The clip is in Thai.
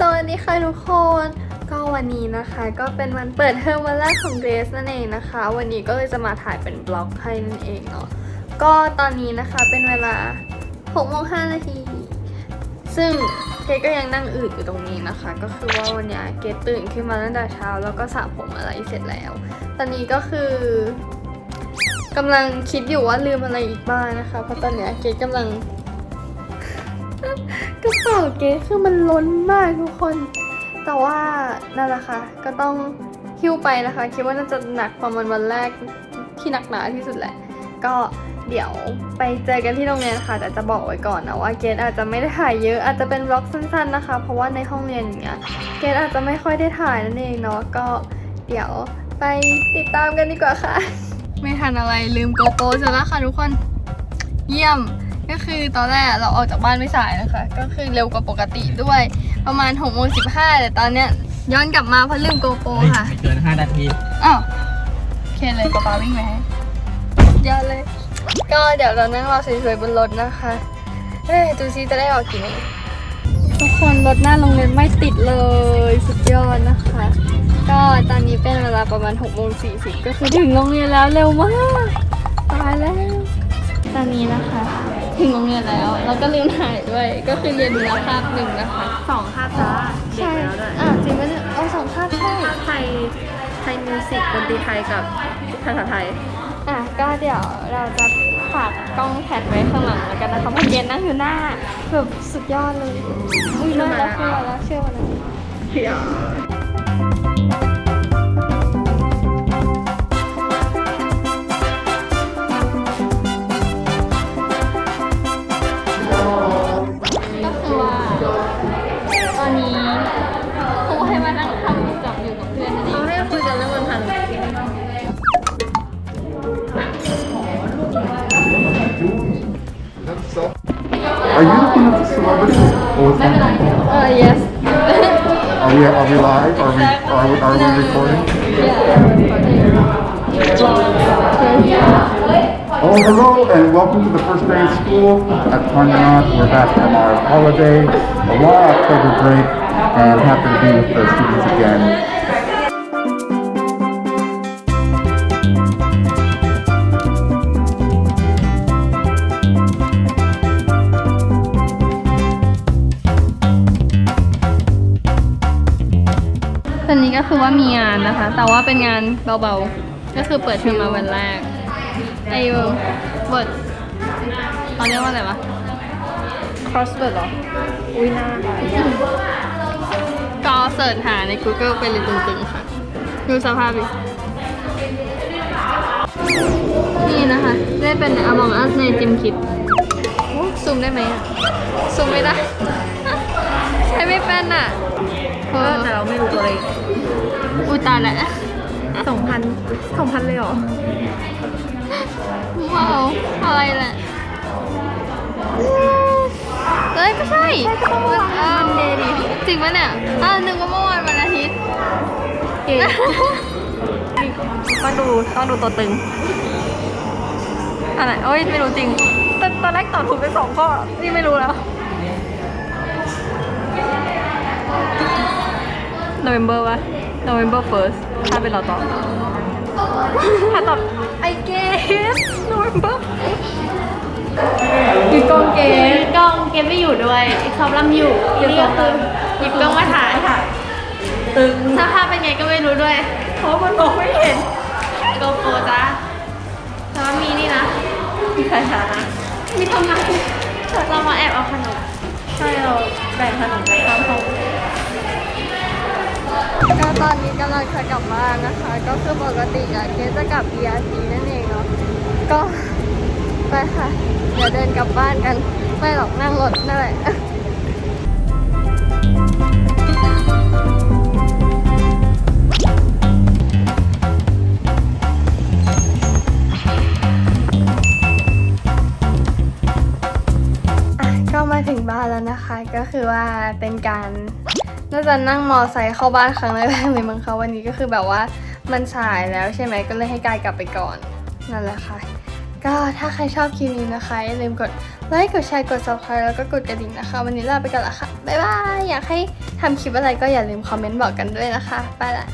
สวัสดีค่ะทุกคน ก็วันนี้นะคะก็เป็นวันเปิดเทอมวันแรกของเกรซนั่นเองนะคะ วันนี้ก็เลยจะมาถ่ายเป็นบล็อกให้นั่นเองเนาะก็ตอนนี้นะคะเป็นเวลา6โมง5นาที ซึ่งเกรซก็ยังนั่งอืดอยู่ตรงนี้นะคะ ก็คือว่าวันนี้เกรซตื่นขึ้นมาตั้งแต่เช้า แล้วก็สระผมอะไรเสร็จแล้ว ตอนนี้ก็คือกำลังคิดอยู่ว่าลืมอะไรอีกบ้างนะคะ เพราะตอนนี้เกรซกำลัง กระเป๋าเกสคือมันล้นมากทุกคน แต่ว่านั่นแหละค่ะ ก็ต้องหิ้วไปนะคะ คิดว่าน่าจะหนักประมาณวันแรกที่หนักหนาที่สุดแหละ ก็เดี๋ยวไปเจอกันที่โรงเรียนค่ะแต่จะบอกไว้ก่อนนะว่าเกสอาจจะไม่ได้ถ่ายเยอะอาจจะเป็นบล็อกสั้นๆนะคะ เพราะว่าในห้องเรียนอย่างเงี้ยเกสอาจจะไม่ค่อยได้ถ่ายนั่นเองเนาะก็เดี๋ยวไปติดตามกันดีกว่าค่ะ ไม่ทันอะไรลืมโกโปรเสร็จแล้วค่ะทุกคน เยี่ยม ก็คือตอนแรกเราออกจากบ้านไม่สายนะคะ ก็คือเร็วกว่าปกติด้วย ประมาณ6โมง15แต่ตอนเนี้ยย้อนกลับมาเพราะลืมโกโปรค่ะ ไม่เกิน 5 นาที อ้าวโอเคเลยกระเป๋าวิ่งไหมยอดเลย ก็เดี๋ยวเรานั่งรอสวยๆบนรถนะคะ เฮ้ยดูซิจะได้ออกกี่โมงทุกคนรถหน้าโรงเรียนไม่ติดเลยสุดยอดนะคะ ก็ตอนนี้เป็นเวลาประมาณ6โมง40ก็คือถึงโรงเรียนแล้วเร็วมากตายแล้ว ตอนนี้นะคะ ถึงโรงเรียนแล้ว แล้วก็ลืมถ่ายด้วย ก็คือเรียนอยู่แล้วคาบหนึ่งนะคะสองคาบจ้าเด็กใช่แล้วด้วยอะจริงไหมเนี่ยเอาสองคาบใช่คาบไทยไทยมิวสิกดนตรีไทยกับภาษาไทย อะก็เดี๋ยวเราจะฝากกล้องแพดไว้ข้างหลังแล้วกันนะคะเพราะเย็นนั่งอยู่หน้าแบบสุดยอดเลยอุ้ยน่ารักขึ้นมาแล้วเชื่อวันนะก็ you the one that's celebrity? Uh, yes. are we are we live? Are we are we, are we recording? Yeah. Oh, hello, and welcome to the first day of school at Promenade. We're back from our holiday, a long October break, and happy to be with the students again. ก็คือว่ามีงานนะคะ แต่ว่าเป็นงานเบาๆ ก็คือเปิดเทอมมาวันแรกไอ้เวิร์ดเขาเรียกว่าอะไรวะ crossword เหรอ อุ้ยน่าก็เสิร์ชหาใน Google ไปเลยตึงๆค่ะ ดูสภาพดินี่นะคะ ได้เป็น Among Us ในจิมคิดซูมได้ไหมอะซูมไม่ได้ ใช้ไม่เป็นอะ เอเอออ แต่เราไม่รู้ตัวเลขอุยตายแล้วสองพันสองพันเลยเหรอ ว้าวอะไรแหละเอ้ยก็ใช่มันเดย์ดิ จริงปะเนี่ยอ้าวนึกว่าเมื่อวานวันอาทิตย์ เก่งต้องดูต้องดูตัวตึง อะไรโอ้ยไม่รู้จริง ตอนตอนแรกตอบถูกไปสองข้อ นี่ไม่รู้แล้ว November วะ November first ถ้าเป็นเราตอบ ถ้าตอบ I guess November คือกองเกมกล้องเกมไม่อยู่ด้วยซ้อมลำอยู่นี่ก็คือหยิบกล้องมาถ่ายตึงสภาพเป็นไงก็ไม่รู้ด้วยเพราะมันมองไม่เห็นโกโปรจ้าแต่ว่ามีนี่นะมีใครหานะมีทำงานเรามาแอบเอาขนมใช่เราแบ่งขนมไปข้ามห้อง ก็ตอนนี้กำลังจะกลับบ้านนะคะ ก็คือปกติอะเกจะกลับ BRT นั่นเองเนาะก็ไปค่ะ เดี๋ยวเดินกลับบ้านกัน ไม่หรอกนั่งรถนั่นแหละอะก็มาถึงบ้านแล้วนะคะ ก็คือว่าเป็นการ น่าจะนั่งมอไซค์เข้าบ้านครั้งแรกเลยมั้งคะวันนี้ก็คือแบบว่ามันสายแล้วใช่ไหมก็เลยให้กายกลับไปก่อนนั่นแหละค่ะ ก็ถ้าใครชอบคลิปนี้นะคะอย่าลืมกดไลค์กดแชร์กด subscribe แล้วก็กดกระดิ่งนะคะ วันนี้ลาไปก่อนละค่ะบ๊ายบายอยากให้ทำคลิปอะไรก็อย่าลืมคอมเมนต์บอกกันด้วยนะคะไปละ